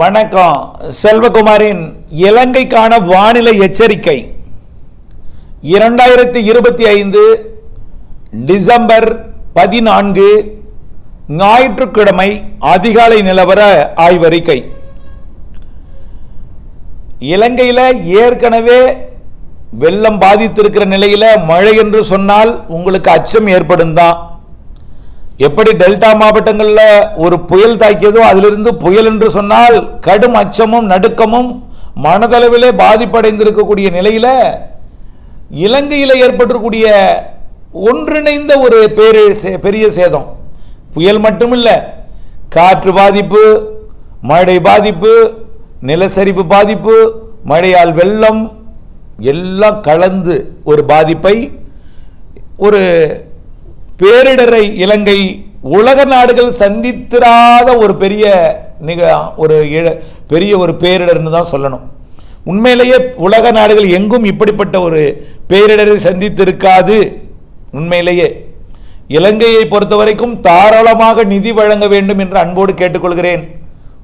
வணக்கம். செல்வகுமாரின் இலங்கைக்கான வானிலை எச்சரிக்கை. இரண்டாயிரத்தி இருபத்தி ஐந்து டிசம்பர் பதினான்கு ஞாயிற்றுக்கிழமை அதிகாலை நிலவர ஆய்வறிக்கை. இலங்கையில் ஏற்கனவே வெள்ளம் பாதித்திருக்கிற நிலையில் மழை என்று சொன்னால் உங்களுக்கு அச்சம் ஏற்படும் தான் எப்படி டெல்டா மாவட்டங்களில் ஒரு புயல் தாக்கியதோ அதிலிருந்து புயல் என்று சொன்னால் கடும் அச்சமும் நடுக்கமும் மனதளவிலே பாதிப்படைந்திருக்கக்கூடிய நிலையில் இலங்கையில் ஏற்பட்டிருக்கூடிய ஒன்றிணைந்த ஒரு பேரு சே- பெரிய சேதம். புயல் மட்டுமில்லை. காற்று பாதிப்பு மழை பாதிப்பு நிலச்சரிவு பாதிப்பு மழையால் வெள்ளம் எல்லாம் கலந்து ஒரு பாதிப்பை ஒரு பேரிடரை இலங்கை உலக நாடுகள் சந்தித்திராத ஒரு பெரிய நிக ஒரு இழ- பெரிய ஒரு பேரிடர்னு தான் சொல்லணும். உண்மையிலேயே உலக நாடுகள் எங்கும் இப்படிப்பட்ட ஒரு பேரிடரை சந்தித்திருக்காது. உண்மையிலேயே. இலங்கையை பொறுத்த வரைக்கும் தாராளமாக நிதி வழங்க வேண்டும் என்று அன்போடு கேட்டுக்கொள்கிறேன்.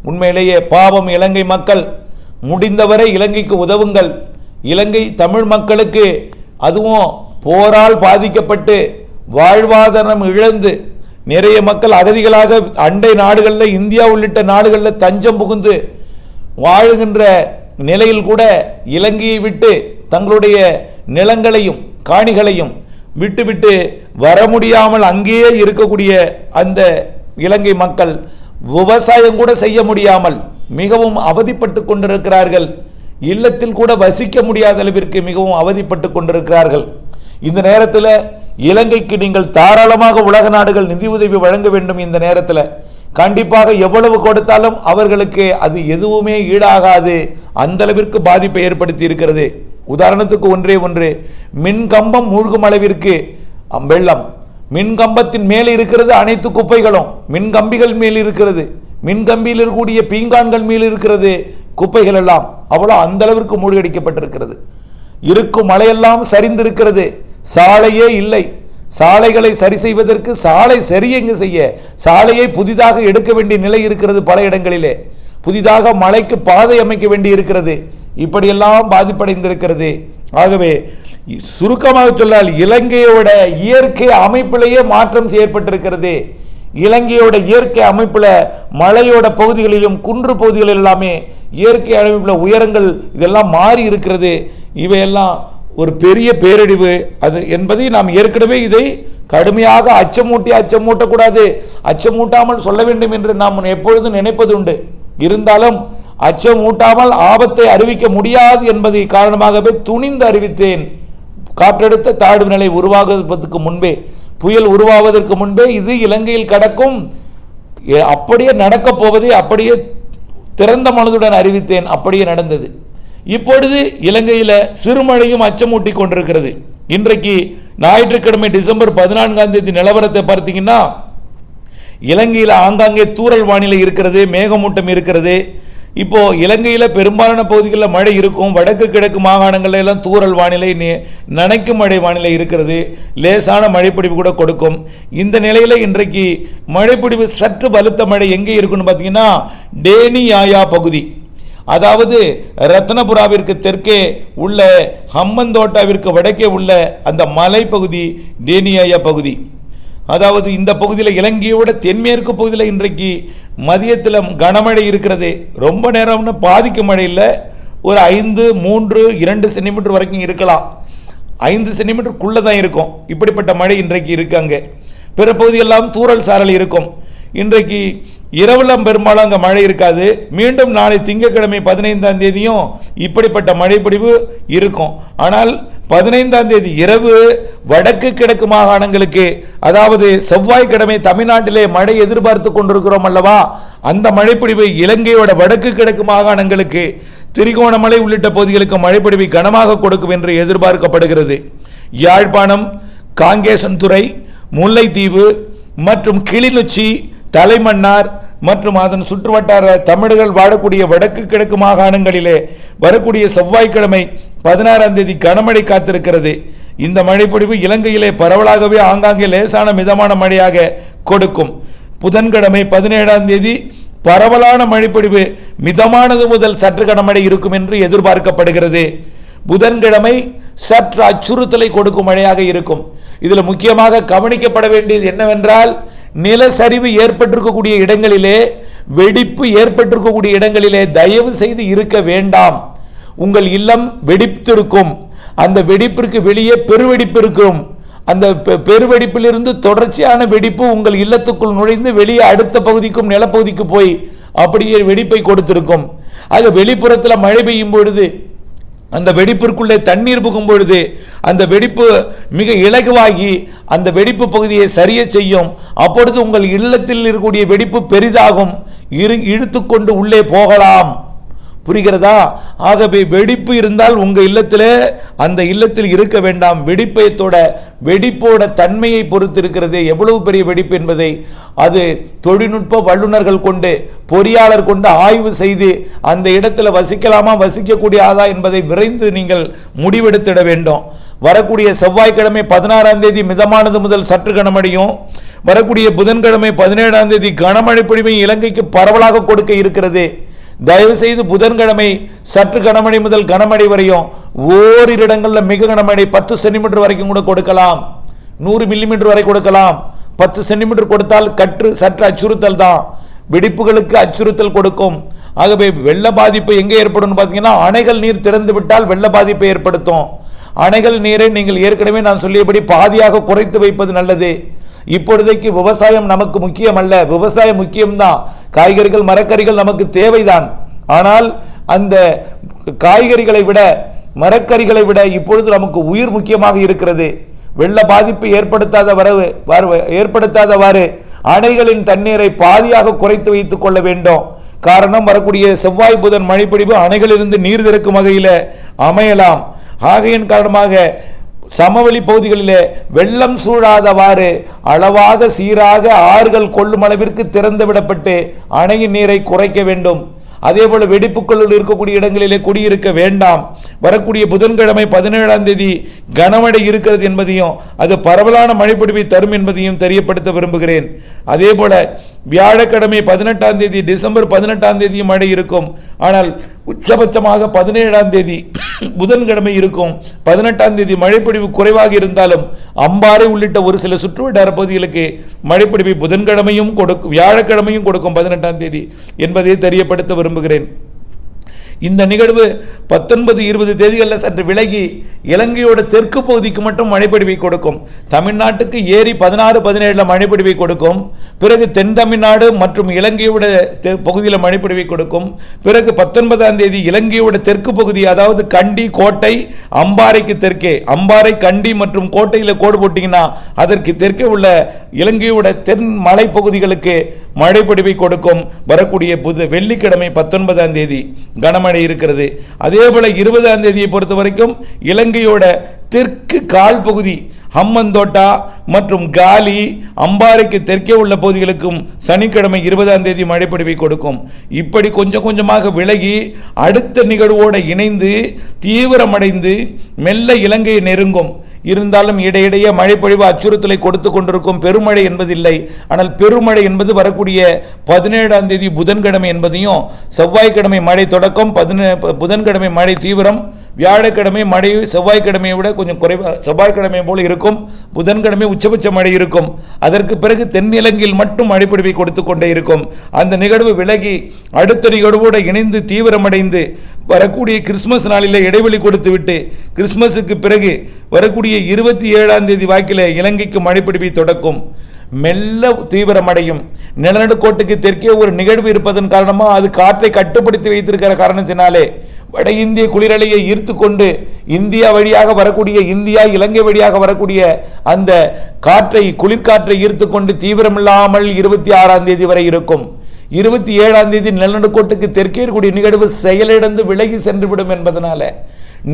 உண்மையிலேயே பாவம் இலங்கை மக்கள். முடிந்தவரை இலங்கைக்கு உதவுங்கள். இலங்கை தமிழ் மக்களுக்கு அதுவும் போரால் பாதிக்கப்பட்டு வாழ்வாதாரம் இழந்து நிறைய மக்கள் அகதிகளாக அண்டை நாடுகளில் இந்தியா உள்ளிட்ட நாடுகளில் தஞ்சம் புகுந்து வாழுகின்ற நிலையில் கூட இலங்கையை விட்டு தங்களுடைய நிலங்களையும் காணிகளையும் விட்டுவிட்டு வர முடியாமல் அங்கேயே இருக்கக்கூடிய அந்த இலங்கை மக்கள் விவசாயம் கூட செய்ய முடியாமல் மிகவும் அவதிப்பட்டு கொண்டிருக்கிறார்கள். இல்லத்தில் கூட வசிக்க முடியாத அளவிற்கு மிகவும் அவதிப்பட்டு கொண்டிருக்கிறார்கள். இந்த நேரத்தில் இலங்கைக்கு நீங்கள் தாராளமாக உலக நாடுகள் நிதியுதவி வழங்க வேண்டும் இந்த நேரத்தில். கண்டிப்பாக எவ்வளவு கொடுத்தாலும் அவர்களுக்கு அது எதுவுமே ஈடாகாது. அந்த அளவிற்கு பாதிப்பை ஏற்படுத்தி இருக்கிறது. உதாரணத்துக்கு ஒன்றே ஒன்று. மின் கம்பம் மூழ்கும் அளவிற்கு வெள்ளம். மின் கம்பத்தின் மேலே இருக்கிறது அனைத்து குப்பைகளும். மின் கம்பிகள் மேல் இருக்கிறது. மின் கம்பியில் இருக்கக்கூடிய பீங்கான்கள் மேல் இருக்கிறது. குப்பைகள் எல்லாம் அவ்வளோ அந்த அளவிற்கு மூழ்கடிக்கப்பட்டிருக்கிறது. இருக்கும் மழையெல்லாம் சரிந்திருக்கிறது. சாலையே இல்லை. சாலைகளை சரி செய்வதற்கு சாலை சரியெங்கு செய்ய? சாலையை புதிதாக எடுக்க வேண்டிய நிலை இருக்கிறது பல இடங்களிலே. புதிதாக மலைக்கு பாதை அமைக்க வேண்டி இருக்கிறது. இப்படியெல்லாம் பாதிப்படைந்திருக்கிறது. ஆகவே சுருக்கமாக சொன்னால் இலங்கையோட இயற்கை அமைப்பிலேயே மாற்றம் ஏற்பட்டிருக்கிறது இலங்கையோட இயற்கை அமைப்பில் மலையோட பகுதிகளிலும் குன்று பகுதிகளில் எல்லாமே இயற்கை அமைப்பில் உயரங்கள் இதெல்லாம் மாறி இருக்கிறது. இவையெல்லாம் ஒரு பெரிய பேரழிவு அது என்பதை நாம் ஏற்கனவே இதை கடுமையாக அச்சமூட்டி அச்சமூட்டக்கூடாது. அச்சமூட்டாமல் சொல்ல வேண்டும் என்று நாம் எப்பொழுதும் நினைப்பதுண்டு இருந்தாலும் அச்சமூட்டாமல் ஆபத்தை அறிவிக்க முடியாது என்பதை காரணமாகவே துணிந்து அறிவித்தேன். காற்றெடுத்த தாழ்வு நிலை உருவாகுவதற்கு முன்பே புயல் உருவாவதற்கு முன்பே இது இலங்கையில் கடக்கும். அப்படியே நடக்கப் போவதை அப்படியே திறந்த மனதுடன் அறிவித்தேன். அப்படியே நடந்தது. இப்பொழுது இலங்கையில் சிறுமழையும் அச்சமூட்டி கொண்டிருக்கிறது. இன்றைக்கு ஞாயிற்றுக்கிழமை டிசம்பர் பதினான்காம் தேதி நிலவரத்தை பார்த்தீங்கன்னா இலங்கையில் ஆங்காங்கே தூறல் வானிலை இருக்கிறது மேகமூட்டம் இருக்கிறது. இப்போ இலங்கையில் பெரும்பாலான பகுதிகளில் மழை இருக்கும். வடக்கு கிழக்கு மாகாணங்கள்ல எல்லாம் தூறல் வானிலை நனைக்கும் மழை வானிலை இருக்கிறது. லேசான மழைப்பிடிவு கூட கொடுக்கும். இந்த நிலையில் இன்றைக்கு மழைப்பிடிவு சற்று பலுத்த மழை எங்கே இருக்குன்னு பார்த்தீங்கன்னா டேனியாயா பகுதி. அதாவது ரத்னபுராவிற்கு தெற்கே உள்ள ஹம்மந்தோட்டாவிற்கு வடக்கே உள்ள அந்த மலைப்பகுதி டேனியாயா பகுதி. அதாவது இந்த பகுதியில் இலங்கையோட தென்மேற்கு பகுதியில் இன்றைக்கு மதியத்தில் கனமழை இருக்கிறது. ரொம்ப நேரம்னு பாதிக்கும் மழை இல்லை. ஒரு ஐந்து மூன்று இரண்டு சென்டிமீட்டர் வரைக்கும் இருக்கலாம். ஐந்து சென்டிமீட்டருக்குள்ளே தான் இருக்கும். இப்படிப்பட்ட மழை இன்றைக்கு இருக்கு அங்கே. பிற பகுதியெல்லாம் தூறல் சாரல் இருக்கும். இன்றைக்கு இரவுலாம் பெரும்பாலும் அங்கே மழை இருக்காது. மீண்டும் நாளை திங்கட்கிழமை பதினைந்தாம் தேதியும் இப்படிப்பட்ட மழைப்பிடிவு இருக்கும். ஆனால் பதினைந்தாம் தேதி இரவு வடக்கு கிழக்கு மாகாணங்களுக்கு அதாவது செவ்வாய்க்கிழமை தமிழ்நாட்டிலே மழை எதிர்பார்த்து கொண்டிருக்கிறோம் அல்லவா? அந்த மழைப்பிடிவு இலங்கையோட வடக்கு கிழக்கு மாகாணங்களுக்கு திரிகோணமலை உள்ளிட்ட பகுதிகளுக்கு மழைப்பிடிவை கனமாக கொடுக்கும் என்று எதிர்பார்க்கப்படுகிறது. யாழ்ப்பாணம் காங்கேசன்துறை முல்லைத்தீவு மற்றும் கிளிநொச்சி தலைமன்னார் மற்றும் அதன் சுற்றுவட்டார தமிழர்கள் வாழக்கூடிய வடக்கு கிழக்கு மாகாணங்களிலே வரக்கூடிய செவ்வாய்க்கிழமை பதினாறாம் தேதி கனமழை காத்திருக்கிறது. இந்த மழைப்பொழிவு இலங்கையிலே பரவலாகவே ஆங்காங்கே லேசான மிதமான மழையாக கொடுக்கும். புதன்கிழமை பதினேழாம் தேதி பரவலான மழைப்பொழிவு மிதமானது முதல் சற்று கனமழை இருக்கும் என்று எதிர்பார்க்கப்படுகிறது. புதன்கிழமை சற்று அச்சுறுத்தலை கொடுக்கும் மழையாக இருக்கும். இதில் முக்கியமாக கவனிக்கப்பட வேண்டியது என்னவென்றால் நிலசரிவு ஏற்பட்டிருக்கக்கூடிய இடங்களிலே வெடிப்பு ஏற்பட்டிருக்கக்கூடிய இடங்களிலே தயவு செய்து இருக்க வேண்டாம். உங்கள் இல்லம் வெடித்திருக்கும். அந்த வெடிப்பிற்கு வெளியே பெருவெடிப்பு இருக்கும். அந்த பெ- பெருவெடிப்பிலிருந்து தொடர்ச்சியான வெடிப்பு உங்கள் இல்லத்துக்குள் நுழைந்து வெளியே அடுத்த பகுதிக்கும் நிலப்பகுதிக்கு போய் அப்படியே வெடிப்பை கொடுத்திருக்கும். ஆக வெளிப்புறத்தில் மழை பெய்யும் பொழுது அந்த வெடிப்பிற்குள்ளே தண்ணீர் புகும் பொழுது அந்த வெடிப்பு மிக இலகுவாகி அந்த வெடிப்பு பகுதியை சரிய செய்யும். அப்பொழுது உங்கள் இல்லத்தில் இருக்கக்கூடிய வெடிப்பு பெரிதாகும். இரு இழுத்துக்கொண்டு உள்ளே போகலாம். புரிகிறதா? ஆகவே வெடிப்பு இருந்தால் உங்கள் இல்லத்தில் அந்த இல்லத்தில் இருக்க வேண்டாம். வெடிப்பயத்தோட வெடிப்போட தன்மையை பொறுத்து இருக்கிறது எவ்வளவு பெரிய வெடிப்பு என்பதை அது தொழில்நுட்ப வல்லுநர்கள் கொண்டு பொறியாளர் கொண்டு ஆய்வு செய்து அந்த இடத்துல வசிக்கலாமா வசிக்கக்கூடியதா என்பதை விரைந்து நீங்கள் முடிவெடுத்திட வேண்டும். வரக்கூடிய செவ்வாய்க்கிழமை பதினாறாம் தேதி மிதமானது முதல் சற்று கனமடையும் வரக்கூடிய புதன்கிழமை பதினேழாம் தேதி கனமழை பொழிவை இலங்கைக்கு பரவலாக கொடுக்க இருக்கிறது. தயவு செய்து புதன்கிழமை சற்று கனமழை முதல் கனமழை வரையும் ஓரிரு இடங்களில் மிக கனமழை பத்து சென்டிமீட்டர் வரைக்கும் கூட கொடுக்கலாம். நூறு மில்லிமீட்டர் வரை கொடுக்கலாம். பத்து சென்டிமீட்டர் கொடுத்தால் கற்று சற்று அச்சுறுத்தல் தான். வெடிப்புகளுக்கு அச்சுறுத்தல் கொடுக்கும். ஆகவே வெள்ள பாதிப்பு எங்கே ஏற்படும் பார்த்தீங்கன்னா அணைகள் நீர் திறந்து விட்டால் வெள்ள பாதிப்பை ஏற்படுத்தும். அணைகள் நீரை நீங்கள் ஏற்கனவே நான் சொல்லியபடி பாதியாக குறைத்து வைப்பது நல்லது. இப்பொழுதைக்கு விவசாயம் நமக்கு முக்கியம் அல்ல விவசாயம் முக்கியம்தான். காய்கறிகள் மரக்கறிகள் நமக்கு தேவைதான். ஆனால் அந்த காய்கறிகளை விட மரக்கறிகளை விட இப்பொழுது நமக்கு உயிர் முக்கியமாக இருக்கிறது. வெள்ள பாதிப்பு ஏற்படுத்தாத வரவு ஏற்படுத்தாதவாறு அணைகளின் தண்ணீரை பாதியாக குறைத்து வைத்துக் கொள்ள வேண்டும். காரணம் வரக்கூடிய செவ்வாய் புதன் மழைப்பிடிவு அணைகளிலிருந்து நீர் திறக்கும் வகையில் அமையலாம். ஆகையின் காரணமாக சமவெளி பகுதிகளிலே வெள்ளம் சூழாதவாறு அளவாக சீராக ஆறுகள் கொள்ளும் அளவிற்கு திறந்து விடப்பட்டு அணையின் நீரை குறைக்க வேண்டும். அதே போல வெடிப்புக்குள் இருக்கக்கூடிய இடங்களிலே குடியிருக்க வேண்டாம். வரக்கூடிய புதன்கிழமை பதினேழாம் தேதி கனமழை இருக்கிறது என்பதையும் அது பரவலான மழைப்பிடிவை தரும் என்பதையும் தெரியப்படுத்த விரும்புகிறேன். அதே போல வியாழக்கிழமை பதினெட்டாம் தேதி டிசம்பர் பதினெட்டாம் தேதியும் மழை இருக்கும். ஆனால் உச்சபட்சமாக பதினேழாம் தேதி புதன்கிழமை இருக்கும். பதினெட்டாம் தேதி மழைப்பொழிவு குறைவாக இருந்தாலும் அம்பாறை உள்ளிட்ட ஒரு சில சுற்றுவட்டார பகுதிகளுக்கு மழைப்பொழிவை புதன்கிழமையும் கொடுக்கும் வியாழக்கிழமையும் கொடுக்கும் பதினெட்டாம் தேதி என்பதை தெரியப்படுத்த விரும்புகிறேன். இந்த நிகழ்வு பத்தொன்பது இருபது தேதிகளில் சற்று விலகி இலங்கையோட தெற்கு பகுதிக்கு மட்டும் மழைப்பிடிவை கொடுக்கும். தமிழ்நாட்டுக்கு ஏரி பதினாறு பதினேழுல மழைப்பிடிவை கொடுக்கும். பிறகு தென் தமிழ்நாடு மற்றும் இலங்கையோட பகுதியில் மழைப்பிடிவை கொடுக்கும். பிறகு பத்தொன்பதாம் தேதி இலங்கையோட தெற்கு பகுதி அதாவது கண்டி கோட்டை அம்பாறைக்கு தெற்கே. அம்பாறை கண்டி மற்றும் கோட்டையில் கோடு போட்டிங்கன்னா அதற்கு தெற்கே உள்ள இலங்கையோட தென் மலைப்பகுதிகளுக்கு மழைப்பிடிவை கொடுக்கும். வரக்கூடிய புது வெள்ளிக்கிழமை பத்தொன்பதாம் தேதி கனமழை இருக்கிறது. அதே போல இருபதாம் தேதியை பொறுத்த வரைக்கும் இலங்கையோட தெற்கு கால் பகுதி ஹம்மந்தோட்டா மற்றும் காலி அம்பாறைக்கு தெற்கே உள்ள பகுதிகளுக்கும் சனிக்கிழமை இருபதாம் தேதி மழைப்பொழிவை கொடுக்கும். இப்படி கொஞ்சம் கொஞ்சமாக விலகி அடுத்த நிகழ்வோடு இணைந்து தீவிரமடைந்து மெல்ல இலங்கையை நெருங்கும். இருந்தாலும் இடையிடையே மழைப்பொழிவு அச்சுறுத்தலை கொடுத்து கொண்டிருக்கும் பெருமழை என்பதில்லை. ஆனால் பெருமழை என்பது வரக்கூடிய பதினேழாம் தேதி புதன்கிழமை என்பதையும் செவ்வாய்க்கிழமை மழை தொடக்கம் பதினே புதன்கிழமை மழை தீவிரம் வியாழக்கிழமை மழை செவ்வாய்க்கிழமையை விட கொஞ்சம் குறைவா செவ்வாய்க்கிழமை போல் இருக்கும். புதன்கிழமை உச்சபட்ச மழை இருக்கும். அதற்கு பிறகு தென்னிலங்கையில் மட்டும் மழைப்பிடிவை கொடுத்து கொண்டே இருக்கும். அந்த நிகழ்வு விலகி அடுத்த நிகழ்வோடு இணைந்து தீவிரமடைந்து வரக்கூடிய கிறிஸ்மஸ் நாளில் இடைவெளி கொடுத்து விட்டு கிறிஸ்மஸுக்கு பிறகு வரக்கூடிய இருபத்தி ஏழாம் தேதி வாக்கில் இலங்கைக்கு மழைப்பிடிவை தொடக்கும். மெல்ல தீவிரமடையும். நிலநடுக்கோட்டுக்கு தெற்கே ஒரு நிகழ்வு இருப்பதன் காரணமாக அது காற்றை கட்டுப்படுத்தி வைத்திருக்கிற காரணத்தினாலே வட இந்திய குளிரலையை ஈர்த்து கொண்டு இந்தியா வழியாக வரக்கூடிய இந்தியா இலங்கை வழியாக வரக்கூடிய அந்த காற்றை குளிர்காற்றை ஈர்த்து கொண்டு தீவிரமில்லாமல் இருபத்தி ஆறாம் தேதி வரை இருக்கும். இருபத்தி ஏழாம் தேதி நிலநடுக்கோட்டுக்கு தெற்கே இருக்கக்கூடிய நிகழ்வு செயலிழந்து விலகி சென்றுவிடும் என்பதனால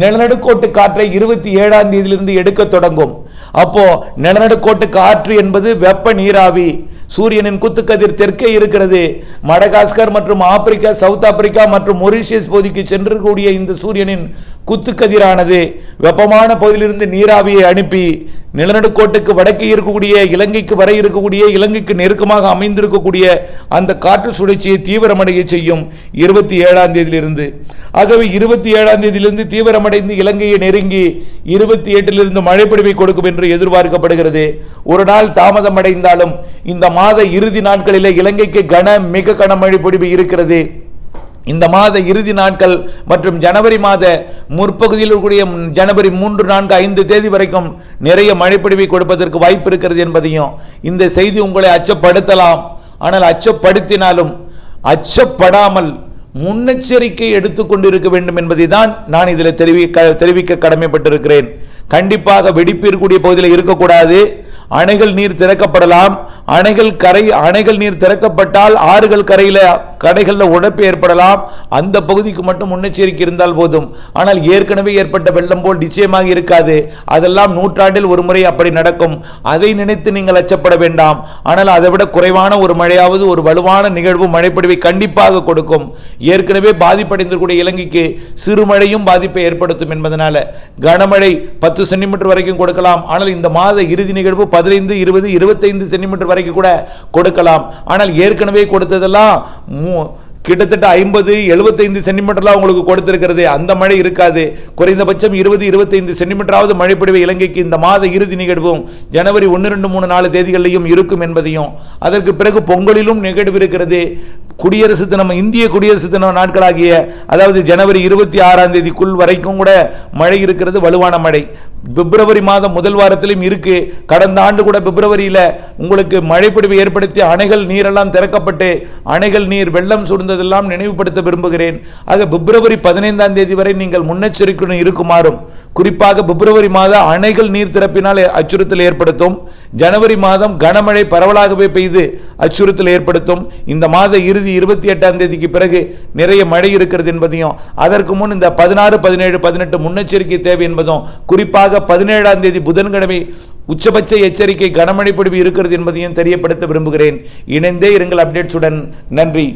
நிலநடுக்கோட்டு காற்றை இருபத்தி ஏழாம் தேதியிலிருந்து எடுக்க தொடங்கும். அப்போ நிலநடுக்கோட்டு காற்று என்பது வெப்ப நீராவி. சூரியனின் குத்துக்கதிர் தெற்கே இருக்கிறது. மடகாஸ்கர் மற்றும் ஆப்பிரிக்கா சவுத் ஆப்பிரிக்கா மற்றும் மொரிஷியஸ் பகுதிக்கு சென்றக்கூடிய இந்த சூரியனின் குத்துக்கதிரானது வெப்பமான பகுதியிலிருந்து நீராவியை அனுப்பி நிலநடுக்கோட்டுக்கு வடக்கே இருக்கக்கூடிய இலங்கைக்கு வர இருக்கக்கூடிய இலங்கைக்கு நெருக்கமாக அமைந்திருக்கக்கூடிய அந்த காற்று சுழற்சியை தீவிரமடைய செய்யும் இருபத்தி ஏழாம் தேதியிலிருந்து. ஆகவே இருபத்தி ஏழாம் தேதியிலிருந்து தீவிரமடைந்து இலங்கையை நெருங்கி இருபத்தி எட்டிலிருந்து மழைப்பொழிவை கொடுக்கும் என்று எதிர்பார்க்கப்படுகிறது. ஒரு நாள் தாமதம் அடைந்தாலும் இந்த மாத இறுதி நாட்களிலே இலங்கைக்கு கன மிக கன பொழிவு இருக்கிறது. இந்த மாத இறுதி நாட்கள் மற்றும் ஜனவரி மாத முற்பகுதியில் இருக்கக்கூடிய ஜனவரி மூன்று நான்கு ஐந்து தேதி வரைக்கும் நிறைய மழைப்பொழிவை கொடுப்பதற்கு வாய்ப்பு இருக்கிறது என்பதையும் இந்த செய்தி உங்களை அச்சப்படுத்தலாம். ஆனால் அச்சப்படுத்தினாலும் அச்சப்படாமல் முன்னெச்சரிக்கை எடுத்துக்கொண்டிருக்க வேண்டும் என்பதை தான் நான் இதில் தெரிவிக்க தெரிவிக்க கடமைப்பட்டிருக்கிறேன். கண்டிப்பாக வெடிப்பு இருக்கக்கூடிய பகுதியில் இருக்கக்கூடாது. அணைகள் நீர் திறக்கப்படலாம். அணைகள் கரை அணைகள் நீர் திறக்கப்பட்டால் ஆறுகள் கரையில் கடைகளில் உழைப்பு ஏற்படலாம். அந்த பகுதிக்கு மட்டும் முன்னெச்சரிக்கை இருந்தால் போதும். ஆனால் ஏற்கனவே ஏற்பட்ட வெள்ளம் போல் நிச்சயமாக இருக்காது. அதெல்லாம் நூற்றாண்டில் ஒரு முறை அப்படி நடக்கும். அதை நினைத்து நீங்கள் அச்சப்பட வேண்டாம். ஆனால் அதை விட குறைவான ஒரு மழையாவது ஒரு வலுவான நிகழ்வு மழைப்பொழிவை கண்டிப்பாக கொடுக்கும். ஏற்கனவே பாதிப்படைந்திருக்கூடிய இலங்கைக்கு சிறுமழையும் பாதிப்பை ஏற்படுத்தும் என்பதனால. கனமழை பத்து சென்டிமீட்டர் வரைக்கும் கொடுக்கலாம். ஆனால் இந்த மாத இறுதி நிகழ்வு பதினைந்து இருபது இருபத்தைந்து சென்டிமீட்டர் வரைக்கும் கூட கொடுக்கலாம். ஆனால் ஏற்கனவே கொடுத்ததெல்லாம் கிட்டத்தட்ட ஐம்பது எழுபத்தைந்து சென்டிமீட்டர்லாம் உங்களுக்கு கொடுத்திருக்கிறது. அந்த மழை இருக்காது. குறைந்தபட்சம் இருபது இருபத்தைந்து சென்டிமீட்டராவது மழை பொழிவு இலங்கைக்கு இந்த மாத இறுதி நிகழ்வும். ஜனவரி ஒன்று ரெண்டு மூணு நாலு தேதிகளிலையும் இருக்கும் என்பதையும். அதற்கு பிறகு பொங்கலிலும் நிகழ்வு இருக்கிறது. குடியரசு தினம் இந்திய குடியரசு தின நாட்களாகிய அதாவது ஜனவரி இருபத்தி ஆறாம் தேதிக்குள் வரைக்கும் கூட மழை இருக்கிறது வலுவான மழை. பிப்ரவரி மாதம் முதல் வாரத்திலும் இருக்கு. கடந்த ஆண்டு கூட பிப்ரவரியில் உங்களுக்கு மழைப்பிடிவு ஏற்படுத்தி அணைகள் நீரெல்லாம் திறக்கப்பட்டு அணைகள் நீர் வெள்ளம் சூழ்ந்ததெல்லாம் நினைவுபடுத்த விரும்புகிறேன். ஆக பிப்ரவரி பதினைந்தாம் தேதி வரை நீங்கள் முன்னெச்சரிக்கையுடன் இருக்குமாறும் குறிப்பாக பிப்ரவரி மாத அணைகள் நீர் திறப்பினால் அச்சுறுத்தல் ஏற்படுத்தும். ஜனவரி மாதம் கனமழை பரவலாகவே பெய்து அச்சுறுத்தல் ஏற்படுத்தும். இந்த மாத இறுதி இருபத்தி எட்டாம் தேதிக்கு பிறகு நிறைய மழை இருக்கிறது என்பதையும் அதற்கு முன் இந்த பதினாறு பதினேழு பதினெட்டு முன்னெச்சரிக்கை தேவை என்பதும் குறிப்பாக பதினேழாம் தேதி புதன்கிழமை உச்சபட்ச எச்சரிக்கை கனமழை பொழிவு இருக்கிறது என்பதையும் தெரியப்படுத்த விரும்புகிறேன். இணைந்தே இருங்கள் அப்டேட்ஸுடன். நன்றி.